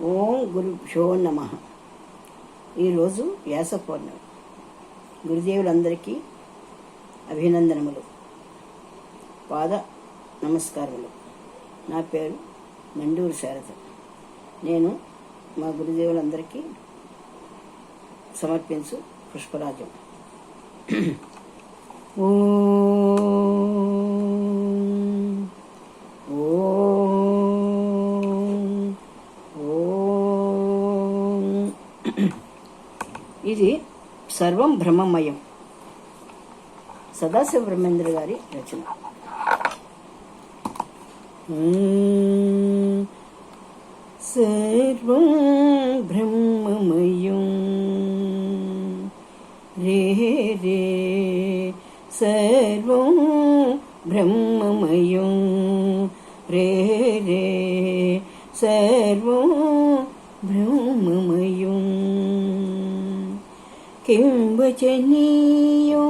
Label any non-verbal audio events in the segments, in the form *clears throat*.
ఓం గురు నమ. ఈరోజు వ్యాస పౌర్ణమి. గురుదేవులందరికీ అభినందనములు. పాద నమస్కారములు. నా పేరు నండూరు శారద. నేను మా గురుదేవులందరికీ సమర్పించు పుష్పరాజం. *clears throat* ఓ ఇది సర్వం బ్రహ్మమయం. సదాశివ బ్రహ్మేంద్ర గారి రచన. సర్వం బ్రహ్మమయం. రే రే. సర్వం బ్రహ్మమయం. రే రే. సర్వం బ్రహ్మమయం. കിംബ് ചെന്നിയോ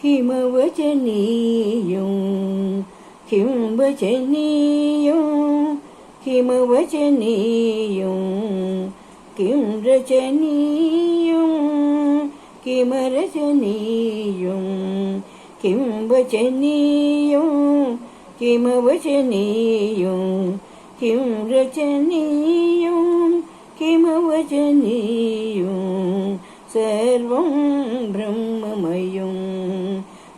ഹിമവ് ചെന്നിയോ കിംബ് ചെന്നിയോ ഹിമവ് ചെന്നിയോ കിംഡ്ര ചെന്നിയോ കിമര ചെന്നിയോ കിംബ് ചെന്നിയോ കിമവ് ചെന്നിയോ കിംഡ്ര ചെന്നിയോ കിമവചനീയും സർവം ബ്രഹ്മമയും.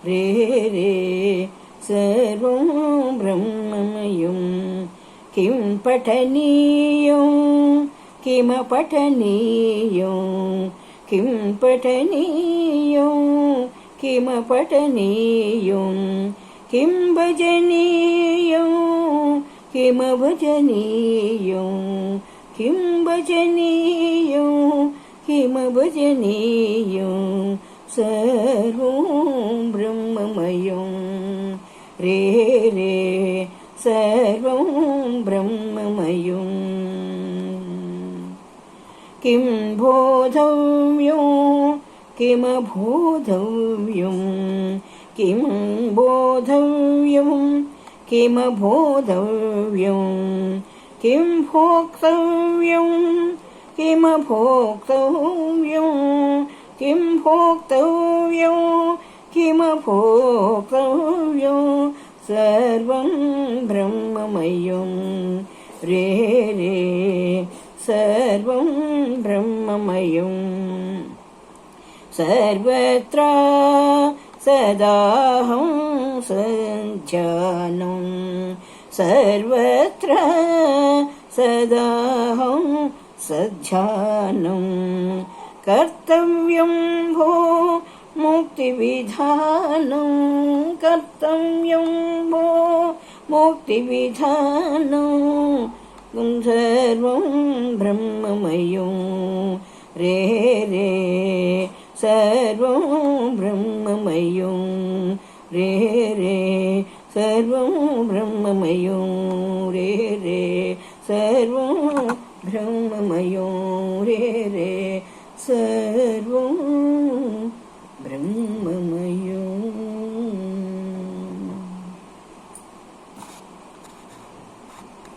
രേ രേ സർവം ബ്രഹ്മമയും. കിം പഠനീയം കിമ പഠനീയം കിം പഠനീയം കിമ പഠനീയം. കിം ഭജനീയം കിമ ഭജനീയം. किं भजनीयं किं भजनीयो सर्वं रे रे सर्वं ब्रह्ममयं। किं बोधव्यं किमबोधव्यं किं बोधव्यं किमबोधव्यं किं भोक्तव्यं किमभोक्तव्यं किं भोक्तव्यं किमभोक्तव्यं सर्वं ब्रह्ममयं रे रे सर्वं ब्रह्ममयं सर्वत्र सदाहं सञ्जानं सर्वत्र सदाहं सज्जानं कर्तव्यं भो मुक्तिविधानं कर्तव्यं भो मुक्तिविधानं सर्वं ब्रह्ममयं रे रे सर्वं ब्रह्ममयं रे रे सर्वं ब्रह्ममयो रे रे सर्वं ब्रह्ममयो रे रे सर्वं ब्रह्ममय